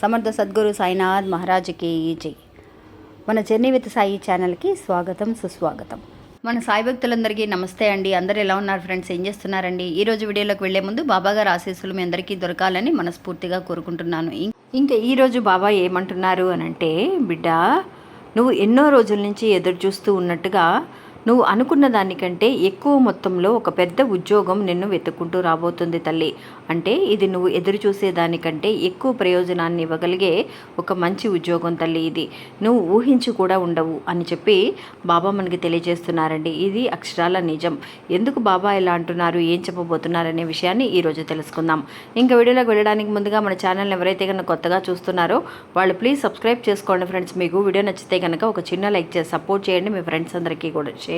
సమర్థ సద్గురు సాయినాథ్ మహారాజుకి జై. మన జర్నీ విత్ సాయి ఛానల్కి స్వాగతం సుస్వాగతం. మన సాయి భక్తులందరికీ నమస్తే అండి. అందరు ఎలా ఉన్నారు ఫ్రెండ్స్? ఏం చేస్తున్నారండి? ఈ రోజు వీడియోలోకి వెళ్ళే ముందు బాబా గారు ఆశీస్సులు మీ అందరికీ దొరకాలని మనస్ఫూర్తిగా కోరుకుంటున్నాను. ఇంకా ఈ రోజు బాబా ఏమంటున్నారు అని అంటే బిడ్డ నువ్వు ఎన్నో రోజుల నుంచి ఎదురు చూస్తూ ఉన్నట్టుగా నువ్వు అనుకున్న దానికంటే ఎక్కువ మొత్తంలో ఒక పెద్ద ఉద్యోగం నిన్ను వెతుక్కుంటూ రాబోతుంది తల్లి. అంటే ఇది నువ్వు ఎదురు చూసే దానికంటే ఎక్కువ ప్రయోజనాన్ని ఇవ్వగలిగే ఒక మంచి ఉద్యోగం తల్లి ఇది. నువ్వు ఊహించి కూడా ఉండవు అని చెప్పి బాబా మనకి తెలియజేస్తున్నారండి. ఇది అక్షరాల నిజం. ఎందుకు బాబా ఇలా అంటున్నారు? ఏం చెప్పబోతున్నారు అనే విషయాన్ని ఈరోజు తెలుసుకుందాం. ఇంకా వీడియోలోకి వెళ్ళడానికి ముందుగా మన ఛానల్ ఎవరైతే కనుక కొత్తగా చూస్తున్నారో వాళ్ళు ప్లీజ్ సబ్స్క్రైబ్ చేసుకోండి ఫ్రెండ్స్. మీకు వీడియో నచ్చితే కనుక ఒక చిన్న లైక్ చేసి సపోర్ట్ చేయండి. మీ ఫ్రెండ్స్ అందరికీ కూడా షేర్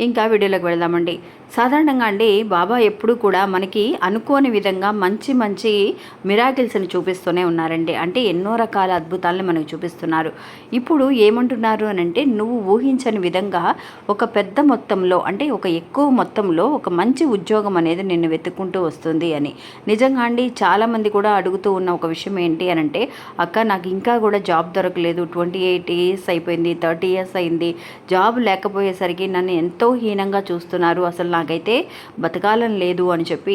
ఇంకా వీడియోలోకి వెళదామండి. సాధారణంగా అండి బాబా ఎప్పుడు కూడా మనకి అనుకోని విధంగా మంచి మంచి మిరాకిల్స్ని చూపిస్తూనే ఉన్నారండి. అంటే ఎన్నో రకాల అద్భుతాలను మనకు చూపిస్తున్నారు. ఇప్పుడు ఏమంటున్నారు అని అంటే నువ్వు ఊహించని విధంగా ఒక పెద్ద మొత్తంలో అంటే ఒక ఎక్కువ మొత్తంలో ఒక మంచి ఉద్యోగం అనేది నిన్ను వెతుక్కుంటూ వస్తుంది అని. నిజంగా అండి చాలామంది కూడా అడుగుతూ ఉన్న ఒక విషయం ఏంటి అని అంటే అక్క నాకు ఇంకా కూడా జాబ్ దొరకలేదు. ట్వంటీ ఎయిట్ ఇయర్స్ అయిపోయింది థర్టీ ఇయర్స్ అయింది. జాబ్ లేకపోయేసరికి నన్ను ఎంతో ఎంతో హీనంగా చూస్తున్నారు. అసలు నాకైతే బతకాలని లేదు అని చెప్పి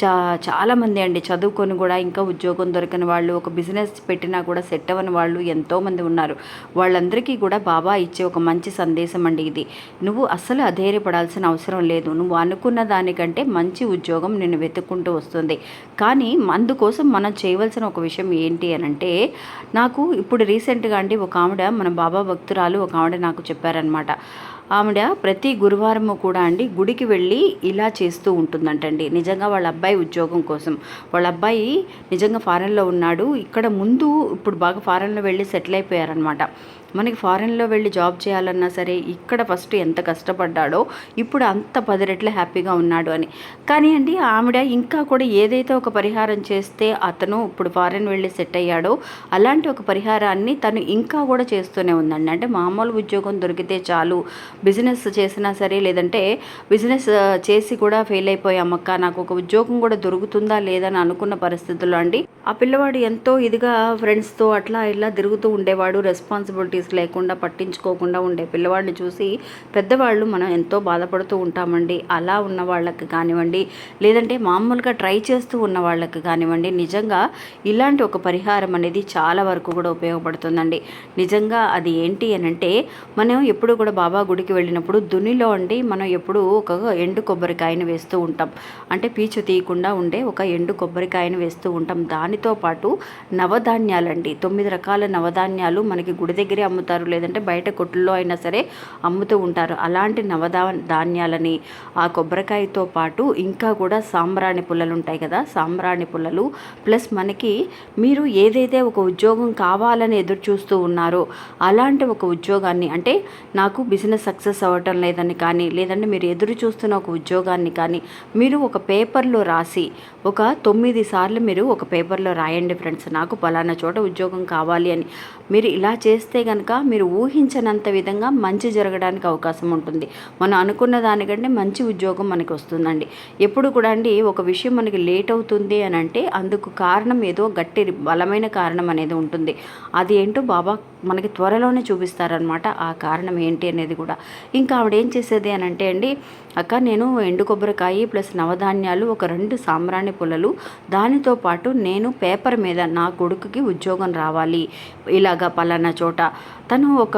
చా చాలామంది అండి చదువుకొని కూడా ఇంకా ఉద్యోగం దొరకని వాళ్ళు ఒక బిజినెస్ పెట్టినా కూడా సెట్ అవ్వని వాళ్ళు ఎంతోమంది ఉన్నారు. వాళ్ళందరికీ కూడా బాబా ఇచ్చే ఒక మంచి సందేశం అండి ఇది. నువ్వు అసలు అధైర్యపడాల్సిన అవసరం లేదు. నువ్వు అనుకున్న దానికంటే మంచి ఉద్యోగం నేను వెతుక్కుంటూ వస్తుంది. కానీ అందుకోసం మనం చేయవలసిన ఒక విషయం ఏంటి అని అంటే నాకు ఇప్పుడు రీసెంట్గా అండి ఒక ఆవిడ మన బాబా భక్తురాలు ఒక ఆవిడ నాకు చెప్పారనమాట ఆవిడ ప్రతి గురువారము కూడా అండి గుడికి వెళ్ళి ఇలా చేస్తూ ఉంటుందంటండి. నిజంగా వాళ్ళ అబ్బాయి ఉద్యోగం కోసం. వాళ్ళ అబ్బాయి నిజంగా ఫారెన్లో ఉన్నాడు. ఇక్కడ ముందు ఇప్పుడు బాగా ఫారెన్లో వెళ్ళి సెటిల్ అయిపోయారనమాట మనకి ఫారెన్లో వెళ్ళి జాబ్ చేయాలన్నా సరే ఇక్కడ ఫస్ట్ ఎంత కష్టపడ్డాడో ఇప్పుడు అంత పది రెట్లు హ్యాపీగా ఉన్నాడు అని. కానీ అండి ఆవిడ ఇంకా కూడా ఏదైతే ఒక పరిహారం చేస్తే అతను ఇప్పుడు ఫారెన్ వెళ్ళి సెట్ అయ్యాడో అలాంటి ఒక పరిహారాన్ని తను ఇంకా కూడా చేస్తూనే ఉందండి. అంటే మామూలు ఉద్యోగం దొరికితే చాలు బిజినెస్ చేసినా సరే లేదంటే బిజినెస్ చేసి కూడా ఫెయిల్ అయిపోయామక్క నాకు ఒక ఉద్యోగం కూడా దొరుకుతుందా లేదని అనుకున్న పరిస్థితుల్లో అండి. ఆ పిల్లవాడు ఎంతో ఇదిగా ఫ్రెండ్స్తో అట్లా ఇలా తిరుగుతూ ఉండేవాడు రెస్పాన్సిబిలిటీ రెస్పాన్సిబిలిటీస్ లేకుండా పట్టించుకోకుండా ఉండే పిల్లవాడిని చూసి పెద్దవాళ్ళు మనం ఎంతో బాధపడుతూ ఉంటామండి. అలా ఉన్న వాళ్ళకి కానివ్వండి లేదంటే మామూలుగా ట్రై చేస్తూ ఉన్న వాళ్ళకి కానివ్వండి నిజంగా ఇలాంటి ఒక పరిహారం అనేది చాలా వరకు కూడా ఉపయోగపడుతుందండి. నిజంగా అది ఏంటి అని అంటే మనం ఎప్పుడు కూడా బాబా గుడికి వెళ్ళినప్పుడు దునిలో అండి మనం ఎప్పుడు ఒక ఎండు కొబ్బరికాయని వేస్తూ ఉంటాం. అంటే పీచు తీయకుండా ఉండే ఒక ఎండు కొబ్బరికాయని వేస్తూ ఉంటాం. దానితో పాటు నవధాన్యాలండి. తొమ్మిది రకాల నవధాన్యాలు మనకి గుడి దగ్గరే అమ్ముతారు లేదంటే బయట కొట్లలో అయినా సరే అమ్ముతూ ఉంటారు. అలాంటి నవధా ధాన్యాలని ఆ కొబ్బరికాయతో పాటు ఇంకా కూడా సాంబ్రాణి పుల్లలు ఉంటాయి కదా సాంబ్రాణి పుల్లలు. ప్లస్ మనకి మీరు ఏదైతే ఒక ఉద్యోగం కావాలని ఎదురు చూస్తూ ఉన్నారో అలాంటి ఒక ఉద్యోగాన్ని అంటే నాకు బిజినెస్ సక్సెస్ అవ్వటం లేదని కానీ లేదంటే మీరు ఎదురు చూస్తున్న ఒక ఉద్యోగాన్ని కానీ మీరు ఒక పేపర్లో రాసి ఒక తొమ్మిది సార్లు మీరు ఒక పేపర్లో రాయండి ఫ్రెండ్స్. నాకు పలానా చోట ఉద్యోగం కావాలి అని. మీరు ఇలా చేస్తే కనుక మీరు ఊహించనంత విధంగా మంచి జరగడానికి అవకాశం ఉంటుంది. మనం అనుకున్న దానికంటే మంచి ఉద్యోగం మనకి వస్తుందండి. ఎప్పుడు కూడా అండి ఒక విషయం మనకి లేట్ అవుతుంది అని అంటే అందుకు కారణం ఏదో గట్టి బలమైన కారణం అనేది ఉంటుంది. అది ఏంటో బాబా మనకి త్వరలోనే చూపిస్తారనమాట ఆ కారణం ఏంటి అనేది కూడా. ఇంకా ఆవిడ ఏం చేసేది అని అంటే అండి అక్క నేను ఎండు కొబ్బరికాయ ప్లస్ నవధాన్యాలు ఒక రెండు సాంబ్రాణి పుల్లలు దానితో పాటు నేను పేపర్ మీద నా కొడుకుకి ఉద్యోగం రావాలి. ఇలాగా పలానా చోట తను ఒక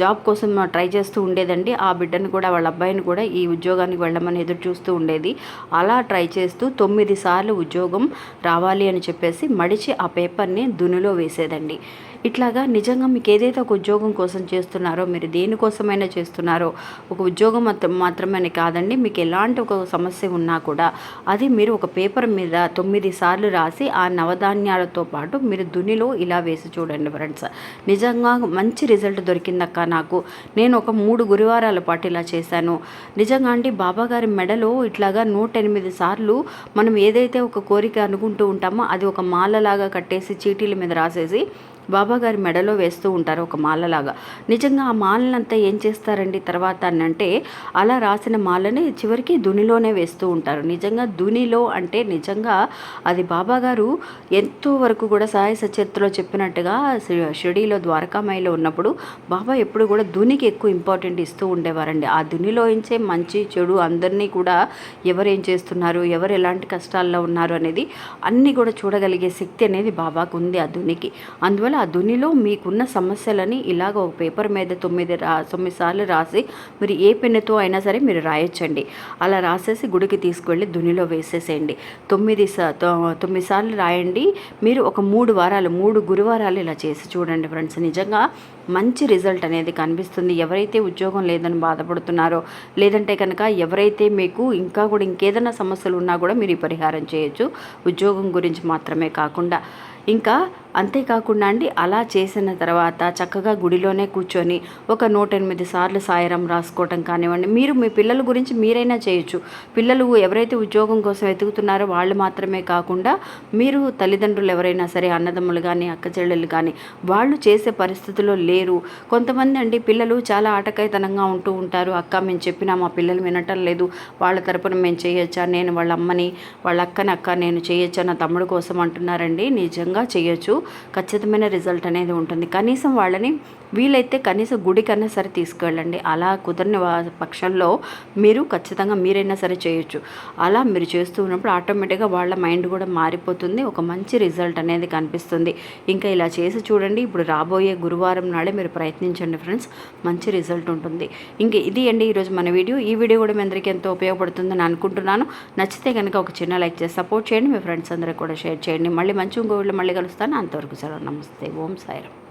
జాబ్ కోసం ట్రై చేస్తూ ఉండేదండి. ఆ బిడ్డను కూడా వాళ్ళ అబ్బాయిని కూడా ఈ ఉద్యోగానికి వెళ్ళమని ఎదురు చూస్తూ ఉండేది. అలా ట్రై చేస్తూ తొమ్మిది సార్లు ఉద్యోగం రావాలి అని చెప్పేసి మడిచి ఆ పేపర్ని దునిలో వేసేదండి. ఇట్లాగా నిజంగా మీకు ఏదైతే ఒక ఉద్యోగం కోసం చేస్తున్నారో మీరు దేనికోసమైనా చేస్తున్నారో ఒక ఉద్యోగం మాత్రమే కాదండి మీకు ఎలాంటి ఒక సమస్య ఉన్నా కూడా అది మీరు ఒక పేపర్ మీద తొమ్మిది సార్లు రాసి ఆ నవధాన్యాలతో పాటు మీరు దునిలో ఇలా వేసి చూడండి ఫ్రెండ్స్. నిజంగా మంచి మంచి రిజల్ట్ దొరికిందక్క నాకు. నేను ఒక మూడు గురువారాల పాటు ఇలా చేశాను. నిజంగా అండి బాబా గారి మెడలో ఇట్లాగా నూట ఎనిమిది సార్లు మనం ఏదైతే ఒక కోరిక అనుకుంటూ ఉంటామో అది ఒక మాలలాగా కట్టేసి చీటీల మీద రాసేసి బాబాగారి మెడలో వేస్తూ ఉంటారు ఒక మాలలాగా. నిజంగా ఆ మాలనంతా ఏం చేస్తారండి? తర్వాత అని అంటే అలా రాసిన మాలని చివరికి దునిలోనే వేస్తూ ఉంటారు. నిజంగా దునిలో అంటే నిజంగా అది బాబాగారు ఎంతో వరకు కూడా సాయ సచరిత్రలో చెప్పినట్టుగా షి- షిరిడీలో ద్వారకామాయిలో ఉన్నప్పుడు బాబా ఎప్పుడు కూడా దునికి ఎక్కువ ఇంపార్టెంట్ ఇస్తూ ఉండేవారండి. ఆ దునిలోంచే మంచి చెడు అందరినీ కూడా ఎవరు ఏం చేస్తున్నారు? ఎవరు ఎలాంటి కష్టాల్లో ఉన్నారు? అనేది అన్నీ కూడా చూడగలిగే శక్తి అనేది బాబాకు ఉంది ఆ దునికి. అందువల్ల ఆ దునిలో మీకున్న సమస్యలని ఇలాగ ఒక పేపర్ మీద తొమ్మిది రా తొమ్మిది సార్లు రాసి మీరు ఏ పెన్నుతో అయినా సరే మీరు రాయొచ్చండి. అలా రాసేసి గుడికి తీసుకువెళ్ళి దునిలో వేసేసేయండి. తొమ్మిది సా తొమ్మిది సార్లు రాయండి. మీరు ఒక మూడు వారాలు మూడు గురువారాలు ఇలా చేసి చూడండి ఫ్రెండ్స్. నిజంగా మంచి రిజల్ట్ అనేది కనిపిస్తుంది. ఎవరైతే ఉద్యోగం లేదని బాధపడుతున్నారో లేదంటే కనుక ఎవరైతే మీకు ఇంకా కూడా ఇంకేదైనా సమస్యలు ఉన్నా కూడా మీరు ఈ పరిహారం చేయొచ్చు. ఉద్యోగం గురించి మాత్రమే కాకుండా ఇంకా అంతేకాకుండా అండి అలా చేసిన తర్వాత చక్కగా గుడిలోనే కూర్చొని ఒక నూట ఎనిమిది సార్లు సాయరం రాసుకోవటం కానివ్వండి మీరు మీ పిల్లల గురించి మీరైనా చేయొచ్చు. పిల్లలు ఎవరైతే ఉద్యోగం కోసం వెతుకుతున్నారో వాళ్ళు మాత్రమే కాకుండా మీరు తల్లిదండ్రులు ఎవరైనా సరే అన్నదమ్ములు కానీ అక్క చెల్లెలు కానీ వాళ్ళు చేసే పరిస్థితుల్లో లేరు. కొంతమంది అండి పిల్లలు చాలా ఆటకాయతనంగా ఉంటూ ఉంటారు. అక్క మేము చెప్పినా మా పిల్లలు వినటం లేదు. వాళ్ళ తరపున మేము చేయొచ్చా? నేను వాళ్ళ అమ్మని వాళ్ళ అక్కని అక్క నేను చేయొచ్చా? నా తమ్ముడు కోసం అంటున్నారండి. నిజంగా చేయొచ్చు. ఖచ్చితమైన రిజల్ట్ అనేది ఉంటుంది. కనీసం వాళ్ళని వీలైతే కనీసం గుడికన్నా సరే తీసుకెళ్ళండి. అలా కుదరని పక్షంలో మీరు ఖచ్చితంగా మీరైనా సరే చేయొచ్చు. అలా మీరు చేస్తూ ఉన్నప్పుడు ఆటోమేటిక్గా వాళ్ళ మైండ్ కూడా మారిపోతుంది. ఒక మంచి రిజల్ట్ అనేది కనిపిస్తుంది. ఇంకా ఇలా చేసి చూడండి. ఇప్పుడు రాబోయే గురువారం నాడే మీరు ప్రయత్నించండి ఫ్రెండ్స్. మంచి రిజల్ట్ ఉంటుంది. ఇంకా ఇది అండి ఈరోజు మన వీడియో. ఈ వీడియో కూడా మీ అందరికీ ఎంతో ఉపయోగపడుతుందని అనుకుంటున్నాను. నచ్చితే కనుక ఒక చిన్న లైక్ చేసి సపోర్ట్ చేయండి. మీ ఫ్రెండ్స్ అందరికీ కూడా షేర్ చేయండి. మళ్ళీ మంచి ఇంకో వీడియో మళ్ళీ కలుస్తాను. అంతవరకు సెలవు. నమస్తే. ఓం సాయిరామ్.